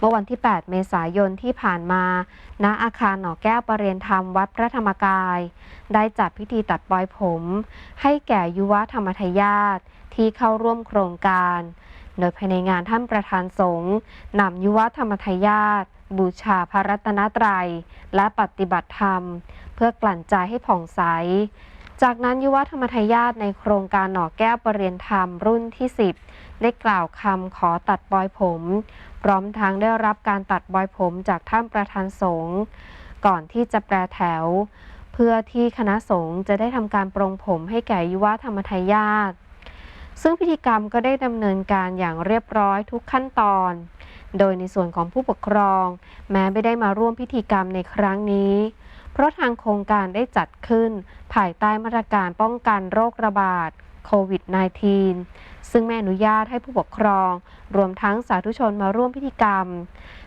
เมื่อวันที่ 8 เมษายนที่ผ่านมา ณ อาคารหนอแก้วประเรียนธรรมวัดพระธรรมกาย ได้จัดพิธีตัดปลอยผม ให้แก่ยุวธรรมทายาทที่เข้าร่วมโครงการโดยภายในงานท่านประธานสงฆ์นำยุวธรรมทายาทบูชาพระรัตนตรัย และปฏิบัติธรรม เพื่อกลั่นใจให้ผ่องใส จากนั้นยุวธรรมทายาทในโครงการหน่อแก้วประเรียนธรรมรุ่นที่ 10 ได้กล่าวคำขอตัดบอยผม พร้อมทั้งได้รับการตัดบอยผมจากท่านประธานสงฆ์ก่อนที่จะแปรแถว เพื่อที่คณะสงฆ์จะได้ทำการปรงผมให้แก่ยุวธรรมทายาทซึ่งพิธีกรรมก็ได้ดำเนินการอย่างเรียบร้อยทุกขั้นตอน โดยในส่วนของผู้ปกครอง แม้ไม่ได้มาร่วมพิธีกรรมในครั้งนี้ เพราะทางโครงการได้จัดขึ้น ภายใต้มาตรการป้องกันโรคระบาด โควิด -19 ซึ่งไม่อนุญาตให้ผู้ปกครอง รวมทั้งสาธุชนมาร่วมพิธีกรรม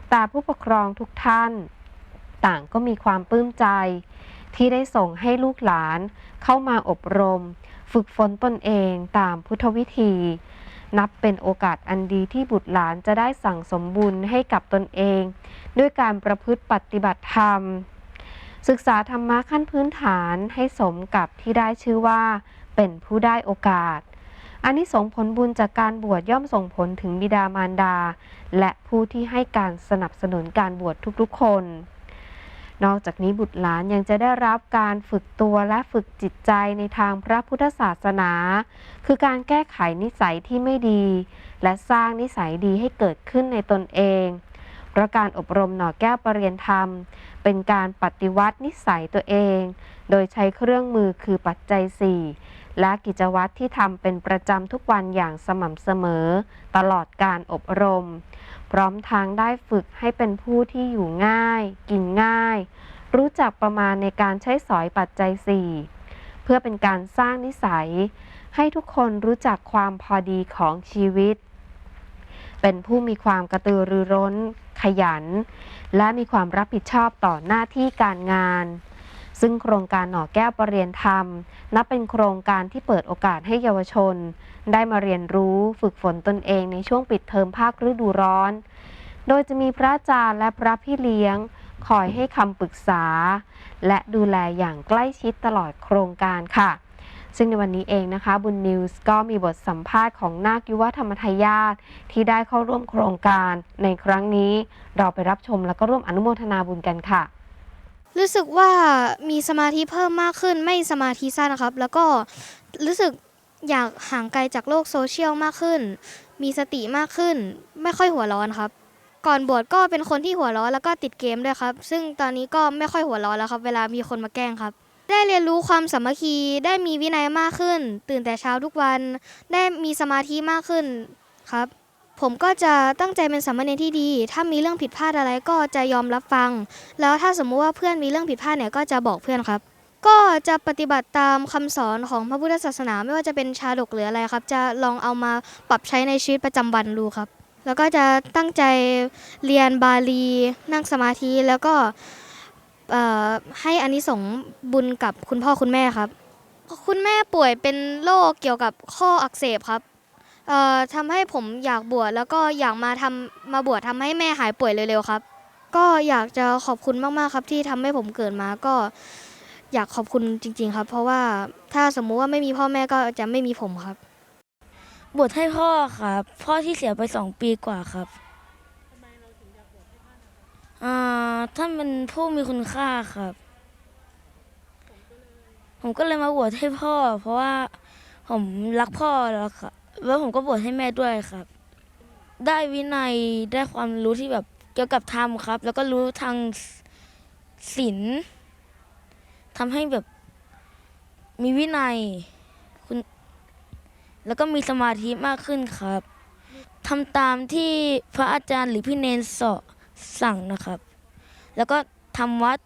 แต่ผู้ปกครองทุกท่าน ต่างก็มีความปลื้มใจ ที่ได้ส่งให้ลูกหลาน เข้ามาอบรม ฝึกฝนตนเองตามพุทธวิธี นับเป็นโอกาสอันดีที่บุตรหลานจะได้สั่งสมบุญให้กับตนเอง ด้วยการประพฤติปฏิบัติธรรมศึกษาธรรมะขั้นพื้นฐานให้สมกับที่ได้ชื่อว่า เป็นผู้ได้โอกาสอันนี้ส่งผลบุญจากการบวชย่อมส่งผลถึงบิดามารดา และผู้ที่ให้การสนับสนุนการบวชทุกๆคน นอกจากนี้บุตรหลานยังจะได้รับการฝึกตัวและฝึกจิตใจในทางพระพุทธศาสนา คือการแก้ไขนิสัยที่ไม่ดี และสร้างนิสัยดีให้เกิดขึ้นในตนเอง เพราะการอบรมหน่อแก้วประเรียนธรรม เป็นการปฏิวัตินิสัยตัวเอง โดยใช้เครื่องมือคือปัจจัย 4 และกิจวัตรที่ทำเป็นประจำทุกวันอย่างสม่ำเสมอ ตลอดการอบรม พร้อมทางได้ฝึกให้เป็นผู้ที่อยู่ง่าย กินง่าย รู้จักประมาณในการใช้สอยปัจจัย 4 เพื่อเป็นการสร้างนิสัย ให้ทุกคนรู้จักความพอดีของชีวิตเป็นผู้มีความกระตือรือร้น ขยัน และมีความรับผิดชอบต่อหน้าที่การงาน ซึ่งโครงการหน่อแก้วประเรียนธรรม นับเป็นโครงการที่เปิดโอกาสให้เยาวชน ได้มาเรียนรู้ฝึกฝนตนเองในช่วงปิดเทอมภาคฤดูร้อน โดยจะมีพระอาจารย์และพระพี่เลี้ยง คอยให้คำปรึกษา และดูแลอย่างใกล้ชิดตลอดโครงการค่ะ ซึ่งในวันนี้เองนะคะบุญนิวส์ก็มีบทสัมภาษณ์ของนาคยุวธรรมทายาทที่ได้เข้าร่วมโครงการในครั้งนี้เราไปรับชมแล้วก็ร่วมอนุโมทนาบุญกันค่ะ รู้สึกว่ามีสมาธิเพิ่มมากขึ้นไม่สมาธิสั้นนะครับ แล้วก็รู้สึกอยากห่างไกลจากโลกโซเชียลมากขึ้น มีสติมากขึ้น ไม่ค่อยหัวร้อนครับ ก่อนบวชก็เป็นคนที่หัวร้อนแล้วก็ติดเกมด้วยครับ ซึ่งตอนนี้ก็ไม่ค่อยหัวร้อนแล้วครับ เวลามีคนมาแกล้งครับ ได้เรียนรู้ความสามัคคี ได้มีวินัยมากขึ้น ตื่นแต่เช้าทุกวัน ได้มีสมาธิมากขึ้นครับ ผมก็จะตั้งใจเป็นสามเณรที่ดี ถ้ามีเรื่องผิดพลาดอะไรก็จะยอมรับฟัง แล้วถ้าสมมุติว่าเพื่อนมีเรื่องผิดพลาดเนี่ยก็จะบอกเพื่อนครับ ก็จะปฏิบัติตามคำสอนของพระพุทธศาสนาไม่ว่าจะเป็นชาดกหรืออะไรครับ จะลองเอามาปรับใช้ในชีวิตประจำวันดูครับ แล้วก็จะตั้งใจเรียนบาลี นั่งสมาธิแล้วก็ เอ่อให้อานิสงส์บุญกับคุณพ่อคุณแม่ครับ คุณแม่ป่วยเป็นโรคเกี่ยวกับข้ออักเสบครับเอ่อทำให้ผมอยากบวชแล้วก็อยากมาทำมาบวชทำให้แม่หายป่วยเร็วๆครับ ก็อยากจะขอบคุณมากๆครับที่ทำให้ผมเกิดมาก็อยากขอบคุณจริง ๆครับ เพราะว่าถ้าสมมุติว่าไม่มีพ่อแม่ก็จะไม่มีผมครับ บวชให้พ่อครับ พ่อที่เสียไปสองปีกว่าครับ อ่าท่านเป็นผู้มีคุณค่าครับ ผมก็เลยมาบวชให้พ่อ เพราะว่าผมรักพ่อแล้วครับ แล้วผมก็บวชให้แม่ด้วยครับ ได้วินัยได้ความรู้ที่แบบเกี่ยวกับธรรมครับ แล้วก็รู้ทางศีลทำให้แบบมีวินัยแล้วก็มีสมาธิมากขึ้นครับทำตามที่พระอาจารย์หรือพี่เนนสอน สั่งนะครับ แล้วก็ทำวัด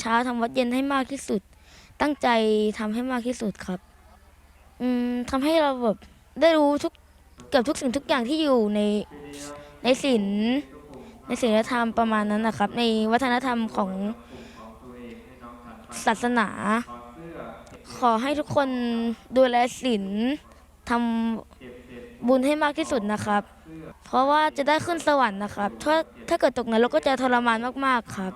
เช้าทำวัดเย็นให้มากที่สุด ตั้งใจทำให้มากที่สุดครับ อืมทำให้เราแบบได้รู้ทุกเกือบทุกสิ่งทุกอย่างที่อยู่ในในศีลในศีลธรรมประมาณนั้นนะครับ ในวัฒนธรรมของศาสนา ขอให้ทุกคนดูแลศีลทำบุญให้มากที่สุดนะครับ เพราะว่าจะได้ขึ้นสวรรค์นะครับถ้าถ้าเกิดตกนรกก็จะทรมานมากๆครับ